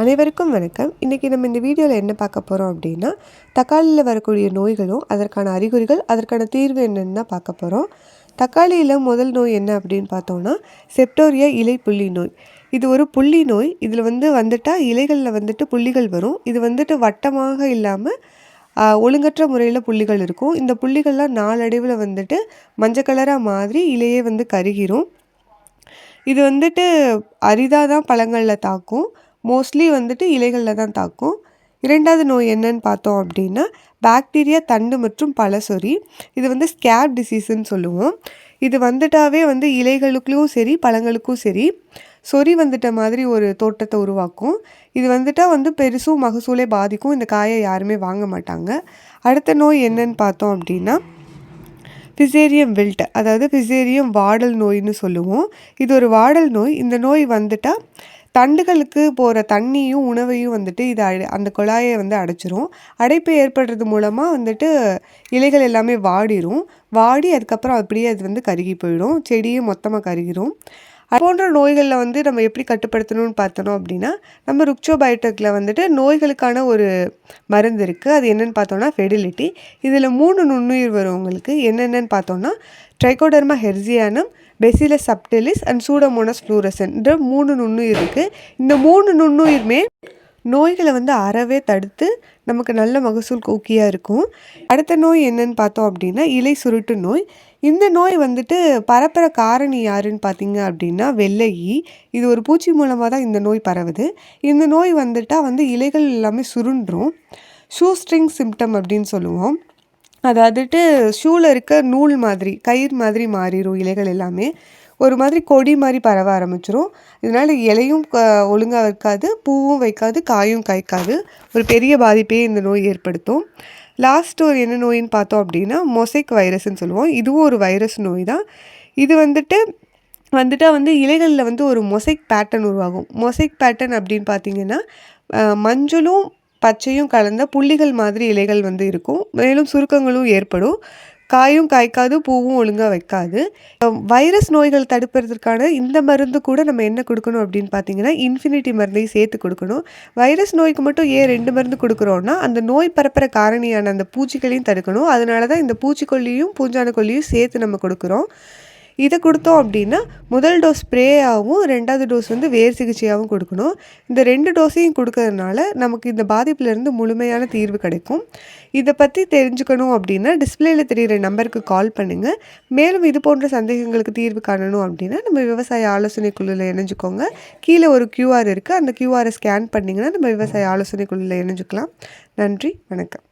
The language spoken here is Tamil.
அனைவருக்கும் வணக்கம். இன்றைக்கி நம்ம இந்த வீடியோவில் என்ன பார்க்க போகிறோம் அப்படின்னா தக்காளியில் வரக்கூடிய நோய்களும் அதற்கான அறிகுறிகள் அதற்கான தீர்வு என்னென்னு பார்க்க போகிறோம் தக்காளியில் முதல் நோய் என்ன அப்படின்னு பார்த்தோன்னா செப்டோரியா இலை புள்ளி நோய். இது ஒரு புள்ளி நோய். இதில் வந்து வந்துட்டால் இலைகளில் வந்துட்டு புள்ளிகள் வரும். இது வந்துட்டு வட்டமாக இல்லாமல் ஒழுங்கற்ற முறையில் புள்ளிகள் இருக்கும். இந்த புள்ளிகள்லாம் நாளடைவில் வந்துட்டு மஞ்சள் கலராக மாதிரி இலையே வந்து கருகிரும். இது வந்துட்டு அரிதாக தான் பழங்களில் தாக்கும். மோஸ்ட்லி வந்துட்டு இலைகளில் தான் தாக்கும். இரண்டாவது நோய் என்னன்னு பார்த்தோம் அப்படின்னா பாக்டீரியா தண்டு மற்றும் பழசொறி. இது வந்து ஸ்கேப் டிசீஸ்ன்னு சொல்லுவோம். இது வந்துட்டாவே வந்து இலைகளுக்கும் சரி பழங்களுக்கும் சரி சொறி வந்துட்ட மாதிரி ஒரு தோட்டத்தை உருவாக்கும். இது வந்துட்டால் வந்து பெருசும் மகசூலே பாதிக்கும். இந்த காயை யாருமே வாங்க மாட்டாங்க. அடுத்த நோய் என்னன்னு பார்த்தோம் அப்படின்னா ஃபிசேரியம் வில்ட் அதாவது ஃபிசேரியம் வாடல் நோய்னு சொல்லுவோம். இது ஒரு வாடல் நோய். இந்த நோய் வந்துட்டால் தண்டுகளுக்கு போகிற தண்ணியும் உணவையும் வந்துட்டு இது அடை அந்த குழாயை வந்து அடைச்சிரும். அடைப்பு ஏற்படுறது மூலமாக வந்துட்டு இலைகள் எல்லாமே வாடிடும் வாடி அதுக்கப்புறம் அப்படியே அது வந்து கருகி போயிடும். செடியும் மொத்தமாக கருகிரும். அது போன்ற நோய்களில் வந்து நம்ம எப்படி கட்டுப்படுத்தணும்னு பார்த்தோம் அப்படின்னா நம்ம ருக்சோபயோட்டக்கில் வந்துட்டு நோய்களுக்கான ஒரு மருந்து இருக்குது அது என்னென்னு பார்த்தோன்னா ஃபெடிலிட்டி. இதில் மூணு நுண்ணுயிர் வரும் உங்களுக்கு. என்னென்னு பார்த்தோன்னா Trichoderma harzianum bacillus subtilis and pseudomonas fluorescens மூணு நுண்ணுயிர் இருக்குது இந்த மூணு நுண்ணுயிருமே நோய்களை வந்து அறவே தடுத்து நமக்கு நல்ல மகசூல் கோக்கியாக இருக்கும். அடுத்த நோய் என்னன்னு பார்த்தோம் அப்படின்னா இலை சுருட்டு நோய். இந்த நோய் வந்துட்டு பரப்புகிற காரணி யாருன்னு பார்த்தீங்க அப்படின்னா வெள்ளையி இது ஒரு பூச்சி மூலமாக தான் இந்த நோய் பரவுது. இந்த நோய் வந்துட்டால் வந்து இலைகள் எல்லாமே சுருண்டும் ஷூ ஸ்ட்ரிங் சிம்டம் அப்படின்னு சொல்லுவோம். அதாவதுட்டு ஷூவில் இருக்க நூல் மாதிரி கயிறு மாதிரி மாறிடும் இலைகள் எல்லாமே. ஒரு மாதிரி கொடி மாதிரி பரவ ஆரம்பிச்சிரும். இதனால் இலையும் ஒழுங்காக வைக்காது பூவும் வைக்காது காயும் காய்க்காது. ஒரு பெரிய பாதிப்பே இந்த நோய் ஏற்படுத்தும். லாஸ்ட் ஒரு என்ன நோயின்னு பார்த்தோம் அப்படின்னா மொசைக் வைரஸ்ன்னு சொல்லுவோம். இதுவும் ஒரு வைரஸ் நோய் தான் இது வந்துட்டு வந்துட்டால் வந்து இலைகளில் வந்து ஒரு மொசைக் பேட்டர்ன் உருவாகும். மொசைக் பேட்டர்ன் அப்படின்னு பார்த்தீங்கன்னா மஞ்சளும் பச்சையும் கலந்த புள்ளிகள் மாதிரி இலைகள் வந்து இருக்கும். மேலும் சுருக்கங்களும் ஏற்படும். காயும் காய்க்காது பூவும் ஒழுங்காக வைக்காது. வைரஸ் நோய்கள் தடுப்பதற்கான இந்த மருந்து கூட நம்ம என்ன கொடுக்கணும் அப்படின்னு பார்த்தீங்கன்னா இன்ஃபினிட்டி மருந்தையும் சேர்த்து கொடுக்கணும். வைரஸ் நோய்க்கு மட்டும் ஏன் ரெண்டு மருந்து கொடுக்குறோன்னா அந்த நோய் பரப்புகிற காரணியான அந்த பூச்சிகளையும் தடுக்கணும். அதனால தான் இந்த பூச்சிக்கொல்லியும் பூஞ்சான கொல்லியும் சேர்த்து நம்ம கொடுக்குறோம். இதை கொடுத்தோம் அப்படின்னா முதல் டோஸ் ஸ்ப்ரேயாகவும் ரெண்டாவது டோஸ் வந்து வேர் சிகிச்சையாகவும் கொடுக்கணும். இந்த ரெண்டு டோஸையும் கொடுக்கறதுனால நமக்கு இந்த பாதிப்புலேருந்து முழுமையான தீர்வு கிடைக்கும். இதை பற்றி தெரிஞ்சுக்கணும் அப்படின்னா டிஸ்பிளேயில் தெரிகிற நம்பருக்கு கால் பண்ணுங்கள் மேலும் இது போன்ற சந்தேகங்களுக்கு தீர்வு காணணும் அப்படின்னா நம்ம விவசாய ஆலோசனை குழுவில் இணைஞ்சுக்கோங்க. கீழே ஒரு க்யூஆர் இருக்குது அந்த க்யூஆரை ஸ்கேன் பண்ணிங்கன்னா நம்ம விவசாய ஆலோசனை குழுவில் இணைஞ்சுக்கலாம். நன்றி. வணக்கம்.